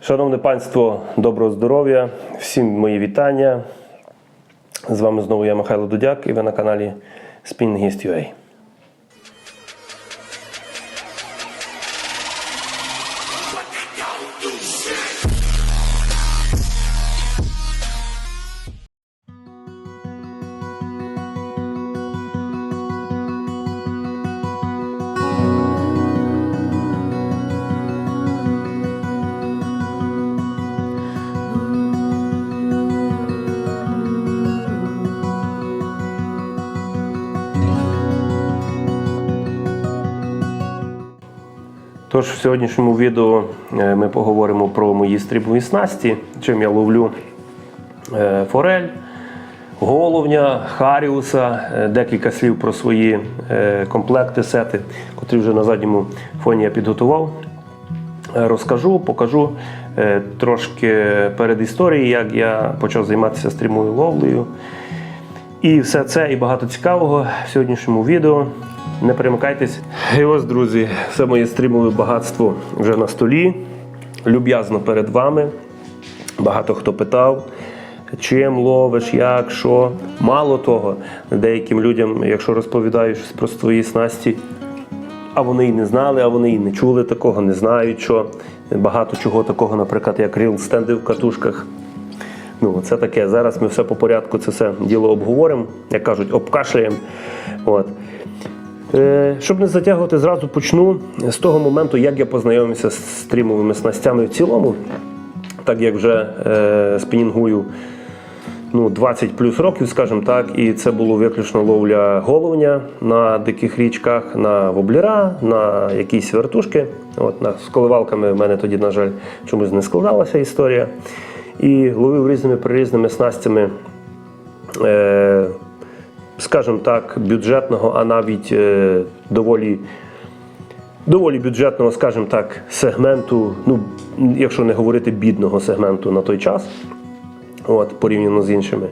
Шановне панство, доброго здоров'я, всім мої вітання. З вами знову я Михайло Дудяк і ви на каналі Spinningist.ua. Тож в сьогоднішньому відео е, ми поговоримо про мої стрібові снасті, чим я ловлю е, форель, головня, харіуса, е, декілька слів про свої комплекти, сети, котрі вже на задньому фоні я підготував. Розкажу, покажу трошки перед історією, як я почав займатися стрімовою ловлею. І все це і багато цікавого в сьогоднішньому відео. Не перемикайтесь. І ось, друзі, все моє стрімове багатство вже на столі. Люб'язно перед вами. Багато хто питав, чим ловиш, як, що. Мало того, деяким людям, якщо розповідаєш про свої снасті, а вони і не знали, а вони і не чули такого, не знають, що багато чого такого, наприклад, як ріл стенди в катушках. Ну, це таке. Зараз ми все по порядку, це все діло обговоримо, як кажуть, обкашляємо. Е, щоб не затягувати, зразу почну з того моменту, як я познайомився з стрімовими снастями в цілому. Так як вже е, спінінгую ну, 20 плюс років, скажімо так, і це було виключно ловля головня на диких річках, на воблера, на якісь вертушки. От, на, з коливалками в мене тоді, на жаль, чомусь не складалася історія. І ловив різними прирізними снастями. Е, скажімо так, бюджетного, а навіть е, доволі, доволі бюджетного, скажімо так, сегменту, ну, якщо не говорити бідного сегменту на той час, от, порівняно з іншими.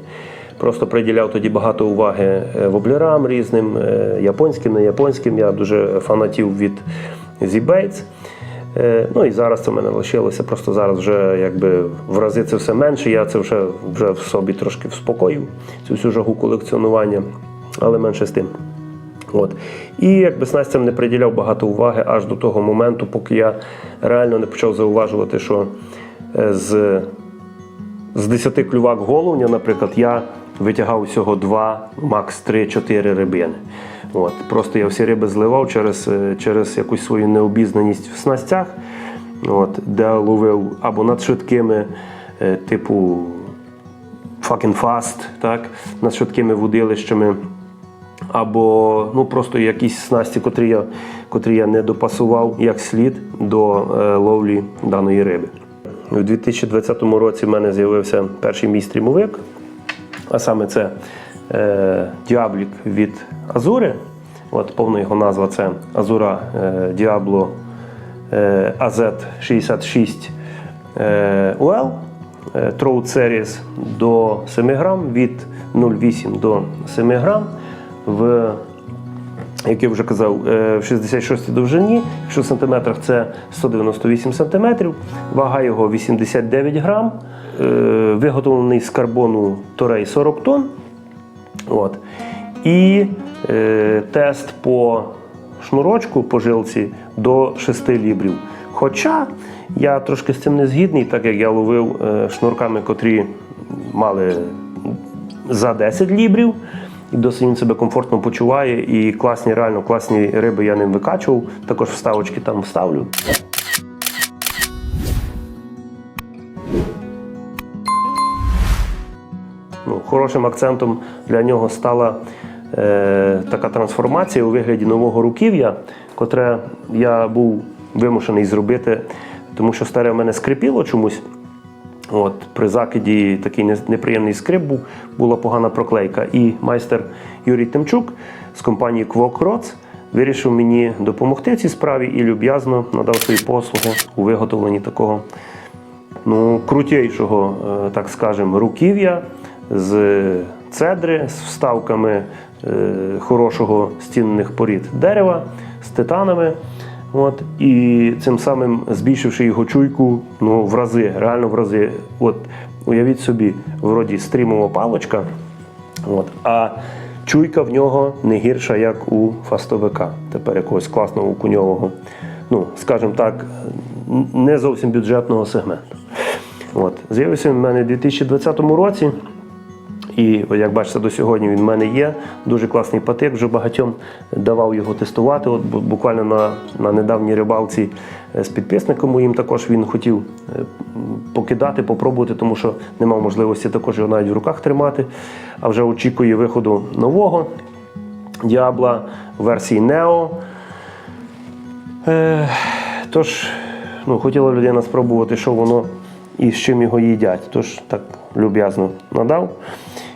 Просто приділяв тоді багато уваги е, воблерам різним, е, японським, не японським. Я дуже фанатів від Z-Bates. Е, Ну і зараз це в мене лишилося. Просто зараз вже якби в рази це все менше. Я це вже, вже в собі трошки вспокоїв, цю всю жагу колекціонування, але менше з тим. От. І якби снастям не приділяв багато уваги аж до того моменту, поки я реально не почав зауважувати, що е, з, з 10 клювак головня, наприклад, я витягав всього 2, макс 3-4 рибини. От. Просто я всі риби зливав через, е, через якусь свою необізнаність в снастях, от, де ловив або над швидкими, е, типу fucking fast, так, над швидкими вудилищами, або ну, просто якісь снасті, котрі я, котрі я не допасував як слід до е, ловлі даної риби. У 2020 році в мене з'явився перший мій стрімовик, а саме це Діаблік від Азури. От повна його назва це Азура е, Діабло е, AZ66 е, UL. е, Series до 7 грам, від 0,8 до 7 грам. В як я вже казав, е, в 66 довжині, якщо в сантиметрах це 198 сантиметрів, вага його 89 грам, е, виготовлений з карбону Торей 40 тонн. От. І е, тест по шнурочку по жилці до 6 лібрів. Хоча я трошки з цим не згідний, так як я ловив е, шнурками, котрі мали за 10 лібрів. І досить він себе комфортно почуває. І класні, реально класні риби я ним викачував. Також вставочки там вставлю. Хорошим акцентом для нього стала е, така трансформація у вигляді нового руків'я, котре я був вимушений зробити, тому що старе в мене скрипіло чомусь. От, при закиді такий неприємний скрип був, була погана проклейка. І майстер Юрій Тимчук з компанії Quok вирішив мені допомогти в цій справі і люб'язно надав свої послуги у виготовленні такого ну, крутейшого, е, так скажемо, руків'я з цедри, з вставками е, хорошого стінних порід дерева, з титанами. От, і цим самим збільшивши його чуйку ну, в рази, реально в рази. От, уявіть собі, вроді стрімова палочка, от, а чуйка в нього не гірша, як у фастовика, тепер якогось класного куньового, ну, скажімо так, не зовсім бюджетного сегменту. З'явився в мене у 2020 році. І як бачите, до сьогодні він в мене є. Дуже класний патик, вже багатьом давав його тестувати. От буквально на, на недавній рибалці е, з підписником моїм також він хотів е, покидати, попробувати, тому що не мав можливості також його навіть в руках тримати. А вже очікує виходу нового діабла версії. Е, тож, ну, хотіла людина спробувати, що воно і з чим його їдять. Тож так люб'язно надав.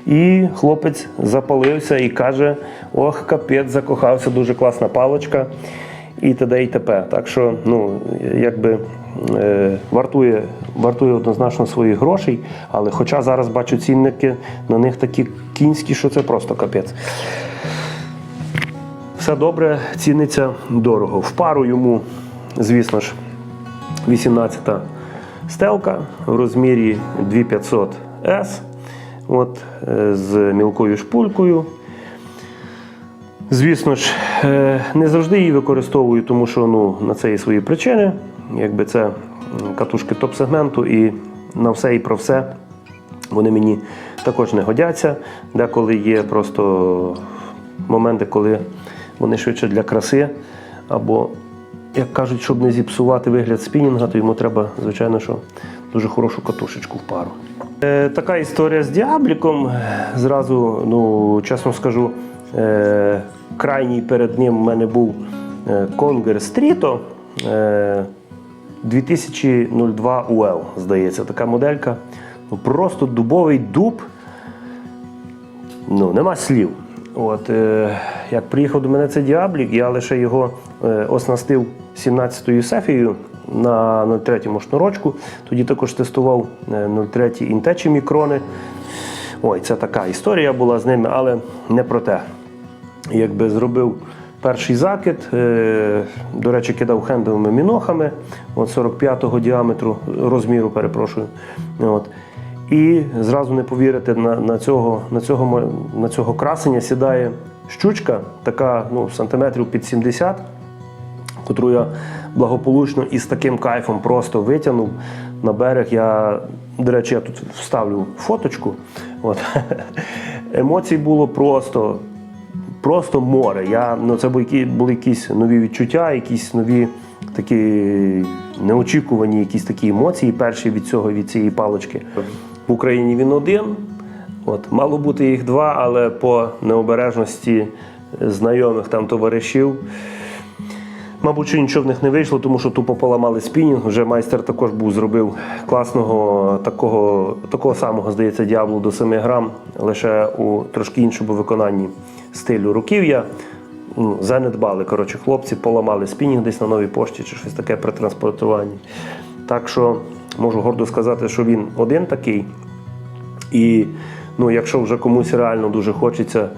І хлопець запалився і каже: ох, капець, закохався, дуже класна паличка. І т.д. і т.п. Так що, ну, якби е, вартує, вартує однозначно своїх грошей, але хоча зараз бачу цінники на них такі кінські, що це просто капець. Все добре, ціниться дорого. В пару йому, звісно ж, 18-та стелка в розмірі 2500 S. От, е, з мілкою шпулькою. Звісно ж, е, не завжди її використовую, тому що ну, на це є свої причини. Якби це катушки топ-сегменту і на все і про все вони мені також не годяться. Деколи є просто моменти, коли вони швидше для краси. Або, як кажуть, щоб не зіпсувати вигляд спінінга, то йому треба, звичайно, що дуже хорошу катушечку в пару. Е, така історія з діабліком. Зразу, ну, чесно скажу, е, крайній перед ним в мене був е, Конгер Стріто. Е, 2002 UL, здається, така моделька. Ну, просто дубовий дуб. Ну, нема слів. От, е, як приїхав до мене цей діаблік, я лише його е, оснастив 17-ю сефією на 0,3 шнурочку. Тоді також тестував е, 0,3 інтечі мікрони. Ой, це така історія була з ними, але не про те. Якби зробив перший закид, е, до речі, кидав хендовими мінохами от 45-го діаметру, розміру, перепрошую. От. І зразу не повірите, на, на, цього, на, цього, на цього красення сідає щучка, така ну, сантиметрів під 70, котру я благополучно і з таким кайфом просто витягнув на берег. Я, до речі, я тут вставлю фоточку. От. Емоцій було просто, просто море. Я, ну, це були, були якісь нові відчуття, якісь нові такі неочікувані якісь такі емоції перші від цього, від цієї палички. В Україні він один. От, мало бути їх два, але по необережності знайомих там товаришів. Мабуть, що нічого в них не вийшло, тому що тупо поламали спінінг. Вже майстер також був зробив класного такого, такого самого, здається, діаблу до 7 грам, лише у трошки іншому виконанні стилю руків'я. Ну, занедбали, коротше, хлопці, поламали спінінг десь на новій пошті чи щось таке при транспортуванні. Так що можу гордо сказати, що він один такий. І ну, якщо вже комусь реально дуже хочеться,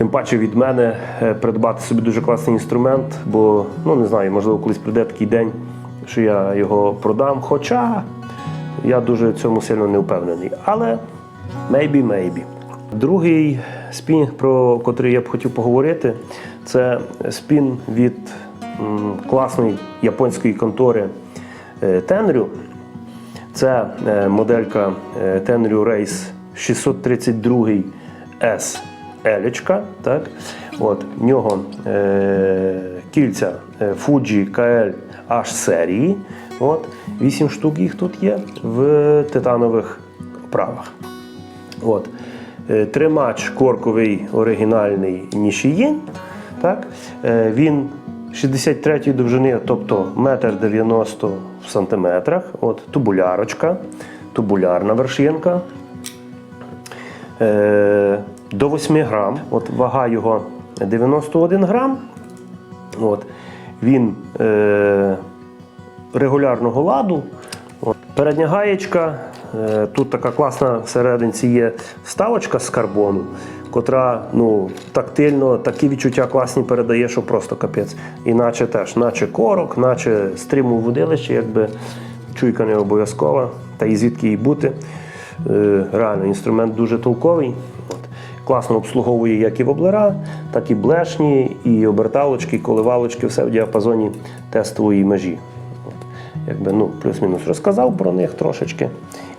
тим паче від мене е, придбати собі дуже класний інструмент, бо ну не знаю, можливо, колись прийде такий день, що я його продам. Хоча я дуже цьому сильно не впевнений. Але maybe, maybe. Другий спінг, про котрий я б хотів поговорити, це спін від класної японської контори е, Tenryu. Це е, моделька Tenryu Race 632 S Елечка. Так? От, в нього е, кільця е, Fuji KL H серії. От, 8 штук їх тут є в титанових оправах. От. Е, Тримач корковий оригінальний Нішіїн. Так? Е, Він 63 довжини, тобто 1,90 м в сантиметрах. От, тубулярочка, тубулярна вершинка. Е, До 8 грам. От, вага його 91 грам. От. Він е, регулярного ладу. От. Передня гаєчка. Е, Тут така класна всерединці є вставочка з карбону. котра ну, тактильно такі відчуття класні передає, що просто капець. Іначе теж, наче корок, наче стріму в водилище, якби чуйка не обов'язкова, та і звідки їй бути. Е, Реально, інструмент дуже толковий. Класно обслуговує як і воблера, так і блешні, і оберталочки, і коливалочки, все в діапазоні тестової межі. Якби, ну, плюс-мінус розказав про них трошечки.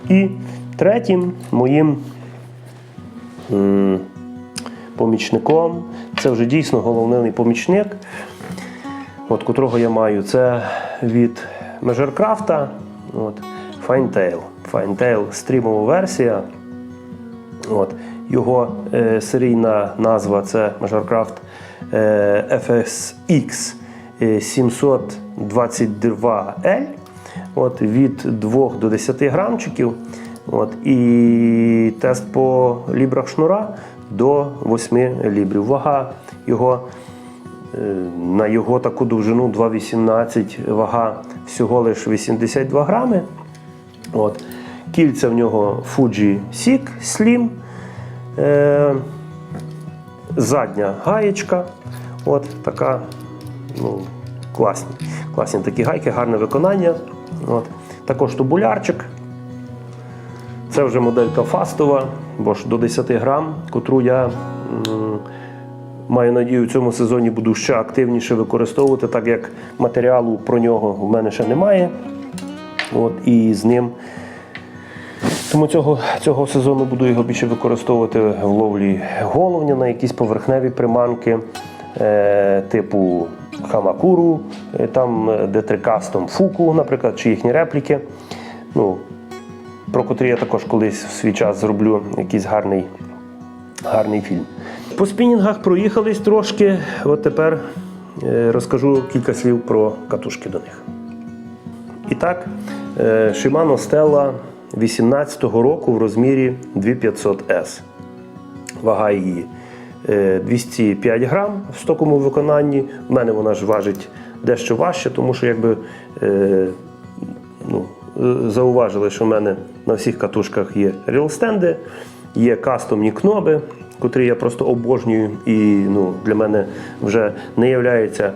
І третім моїм м, помічником, це вже дійсно головний помічник, от, котрого я маю, це від Measurecraft, от, Finetail. Finetail стрімова версія. От. Його е, серійна назва це Measurecraft е, FSX е, 722L от, від 2 до 10 грамчиків. От, і тест по лібрах шнура до 8 лібрів. Вага його е, на його таку довжину 2,18, вага всього лише 82 грами. От. Кільця в нього Fuji Sik Slim. Е, задня гаєчка. От така ну, класні. Класні такі гайки, гарне виконання. От. Також тубулярчик. Це вже моделька фастова, бо ж до 10 грам, котру я м, маю надію, в цьому сезоні буду ще активніше використовувати, так як матеріалу про нього в мене ще немає. От, і з ним тому цього, цього сезону буду його більше використовувати в ловлі головня на якісь поверхневі приманки е, типу Хамакуру, е, там е, D3 Custom Фуку, наприклад, чи їхні репліки. Ну, про котрі я також колись в свій час зроблю якийсь гарний, гарний фільм. По спінінгах проїхались трошки. От тепер е, розкажу кілька слів про катушки до них. І так, Shimano Stella 18-го року в розмірі 2500S. Вага її е, 205 грам в стоковому виконанні. У мене вона ж важить дещо важче, тому що якби е, ну, е, зауважили, що в мене на всіх катушках є рілстенди, є кастомні кноби, котрі я просто обожнюю, і ну, для мене вже не являється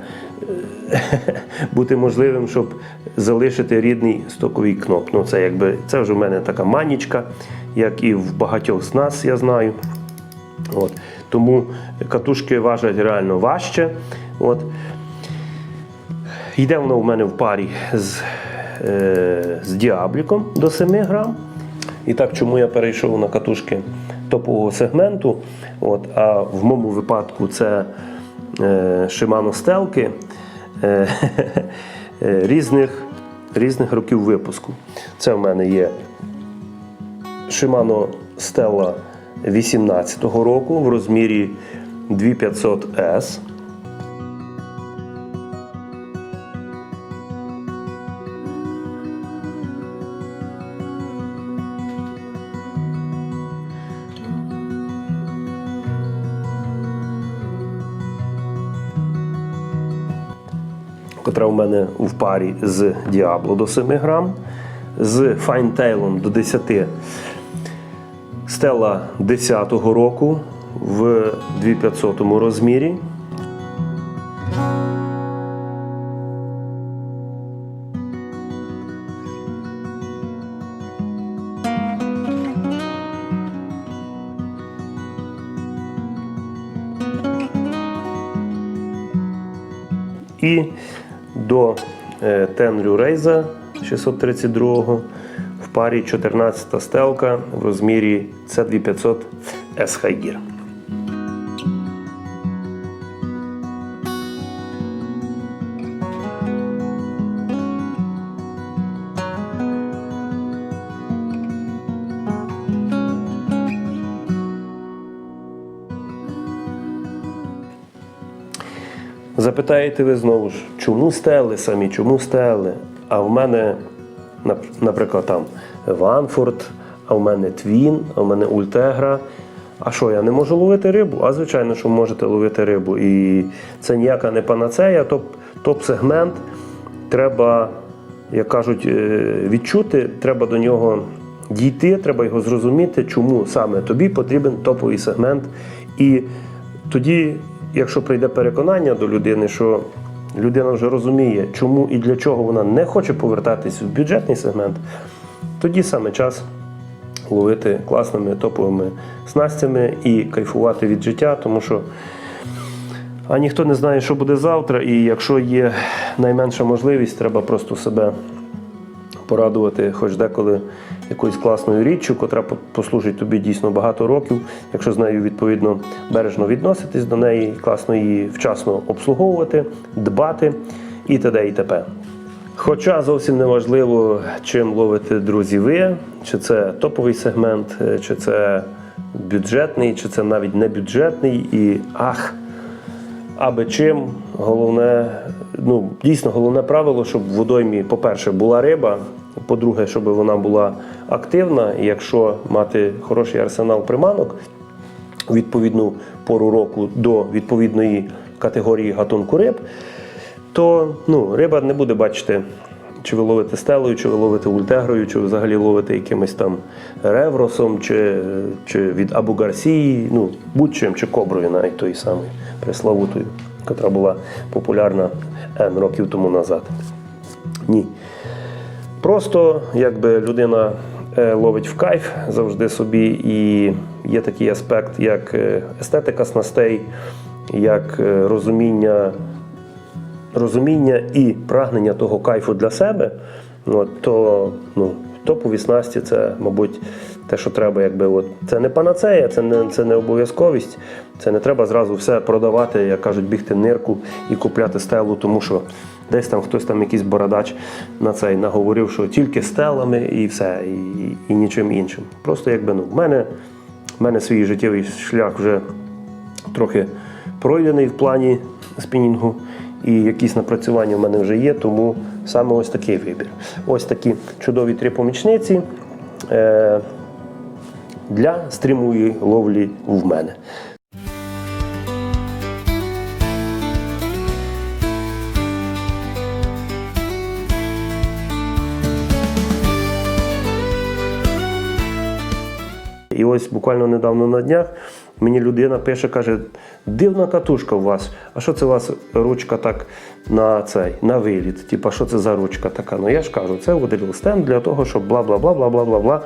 бути можливим, щоб залишити рідний стоковий кноп. Ну, це, якби, це вже в мене така манічка, як і в багатьох з нас, я знаю. От. Тому катушки важать реально важче. От. Йде воно в мене в парі з, е, з діабліком до 7 грам. І так, чому я перейшов на катушки топового сегменту. От, а в моєму випадку це е, Shimano стелки різних, різних років випуску. Це в мене є Shimano Stella 18-го року в розмірі 2500S. Котра в мене в парі з Diablo до 7 грам, з Finetail до 10 Стела 10-го року в 2500 розмірі. І до тенрю Рейза 632 в парі 14 стелка в розмірі C2500 S High Gear. Запитаєте ви знову ж, чому стели самі, чому стели? А в мене, наприклад, там Ванфорд, а в мене Твін, а в мене Ультегра. А що, я не можу ловити рибу? А звичайно, що можете ловити рибу. І це ніяка не панацея, топ, топ-сегмент. Треба, як кажуть, е, відчути, треба до нього дійти, треба його зрозуміти, чому саме тобі потрібен топовий сегмент І тоді, якщо прийде переконання до людини, що людина вже розуміє, чому і для чого вона не хоче повертатись в бюджетний сегмент, тоді саме час ловити класними топовими снастями і кайфувати від життя, тому що а ніхто не знає, що буде завтра, і якщо є найменша можливість, треба просто себе порадувати, хоч деколи якоюсь класною річчю, котра послужить тобі дійсно багато років, якщо з нею відповідно бережно відноситись до неї, класно її вчасно обслуговувати, дбати і т.д. і т.п. Хоча зовсім не важливо, чим ловите друзі ви, чи це топовий сегмент, е, чи це бюджетний, чи це навіть не бюджетний, і ах, аби чим, головне, ну дійсно головне правило, щоб в водоймі, по-перше, була риба. По-друге, щоб вона була активна, і якщо мати хороший арсенал приманок, відповідну пору року до відповідної категорії гатунку риб, то ну, риба не буде бачити, чи ви ловите стелою, чи ви ловите ультегрою, чи взагалі ловите якимось там ревросом, чи, чи від Абу Гарсії, ну, будь-чим, чи коброю навіть тої самої преславутою, яка була популярна N років тому назад. Ні. Просто якби людина е, ловить в кайф завжди собі, і є такий аспект, як е, естетика снастей, як е, розуміння, розуміння і прагнення того кайфу для себе, от, то ну, топові снасті це, мабуть, те, що треба, якби от це не панацея, це не, це не обов'язковість. Це не треба зразу все продавати, як кажуть, бігти нирку і купляти стелу, тому що десь там хтось там якийсь бородач на цей наговорив, що тільки стелами і все, і, і нічим іншим. Просто якби ну, в мене, в мене свій життєвий шлях вже трохи пройдений в плані спінінгу, і якісь напрацювання в мене вже є, тому саме ось такий вибір. Ось такі чудові три помічниці е, для стрімової ловлі в мене. Ось буквально недавно на днях мені людина пише, каже, дивна катушка у вас. А що це у вас ручка так на цей, на виліт? Типа, що це за ручка така? Ну я ж кажу, це водоріл стенд для того, щоб бла бла бла бла бла бла бла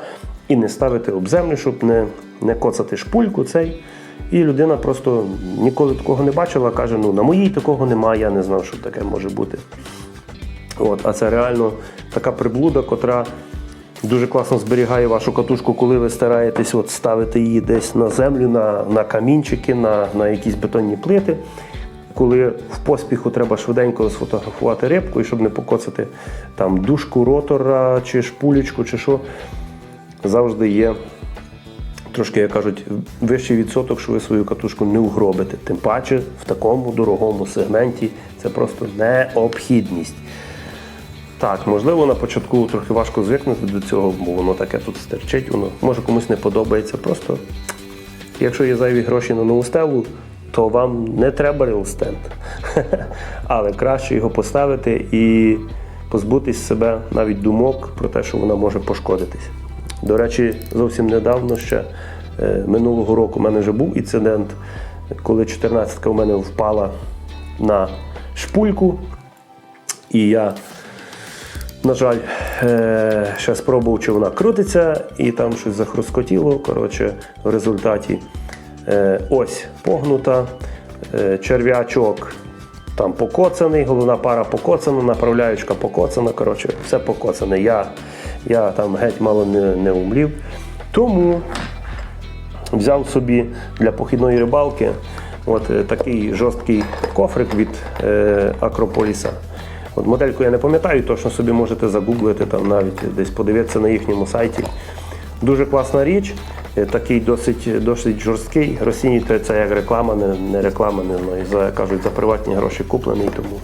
і не ставити об землю, щоб не, не коцати шпульку цей. І людина просто ніколи такого не бачила, каже: ну на моїй такого немає, я не знав, що таке може бути. От, а це реально така приблуда, котра дуже класно зберігає вашу катушку, коли ви стараєтесь от ставити її десь на землю, на, на камінчики, на, на якісь бетонні плити. Коли в поспіху треба швиденько сфотографувати рибку, і щоб не покоцати там дужку ротора чи шпулечку, чи що, завжди є трошки, як кажуть, вищий відсоток, що ви свою катушку не угробите. Тим паче в такому дорогому сегменті це просто необхідність. Так, можливо, на початку трохи важко звикнути до цього, бо воно таке тут стерчить, воно може комусь не подобається. Просто якщо є зайві гроші на нову стелу, то вам не треба рілстенд. Але краще його поставити і позбутись себе навіть думок про те, що вона може пошкодитись. До речі, зовсім недавно ще е, минулого року у мене вже був інцидент, коли 14-ка у мене впала на шпульку, і я на жаль, е, ще спробував, чи вона крутиться, і там щось захрускотіло. Коротше, в результаті е, ось погнута, е, черв'ячок там покоцаний, головна пара покоцана, направляючка покоцана. Коротше, все покоцане. Я, я там геть мало не, не умлів. Тому взяв собі для похідної рибалки от такий жорсткий кофрик від е, Акрополіса. От модельку я не пам'ятаю, точно собі можете загуглити, там навіть десь подивитися на їхньому сайті. Дуже класна річ, е, такий досить, досить жорсткий. Розцінюйте це як реклама, не, не реклама, не знаю, за, кажуть, за приватні гроші куплений. Тому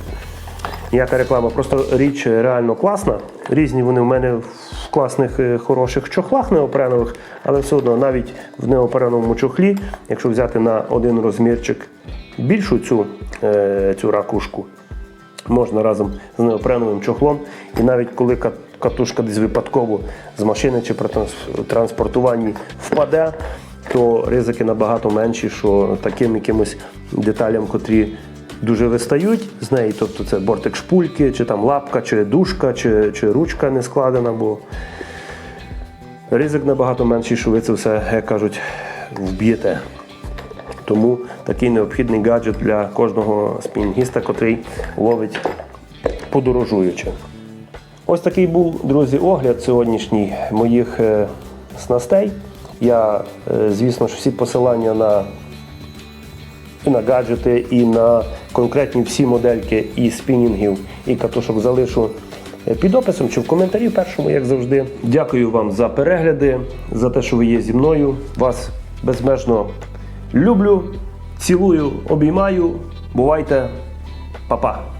ніяка реклама. Просто річ реально класна. Різні вони в мене в класних, е, хороших чохлах неопренових, але все одно навіть в неопреновому чохлі, якщо взяти на один розмірчик більшу цю, е, цю ракушку, можна разом з неопреновим чохлом. І навіть коли катушка десь випадково з машини чи при транспортуванні впаде, то ризики набагато менші, що таким якимось деталям, котрі дуже вистають з неї, тобто це бортик шпульки, чи там лапка, чи дужка, чи, чи ручка не складена, бо ризик набагато менший, що ви це все, як кажуть, вб'єте. Тому такий необхідний гаджет для кожного спінінгіста, котрий ловить подорожуючи. Ось такий був, друзі, огляд сьогоднішній моїх е, снастей. Я, е, звісно ж, всі посилання на, і на гаджети, і на конкретні всі модельки і спінінгів, і катушок залишу е, під описом чи в коментарі першому, як завжди. Дякую вам за перегляди, за те, що ви є зі мною. Вас безмежно люблю, цілую, обіймаю. Бувайте, Па-па!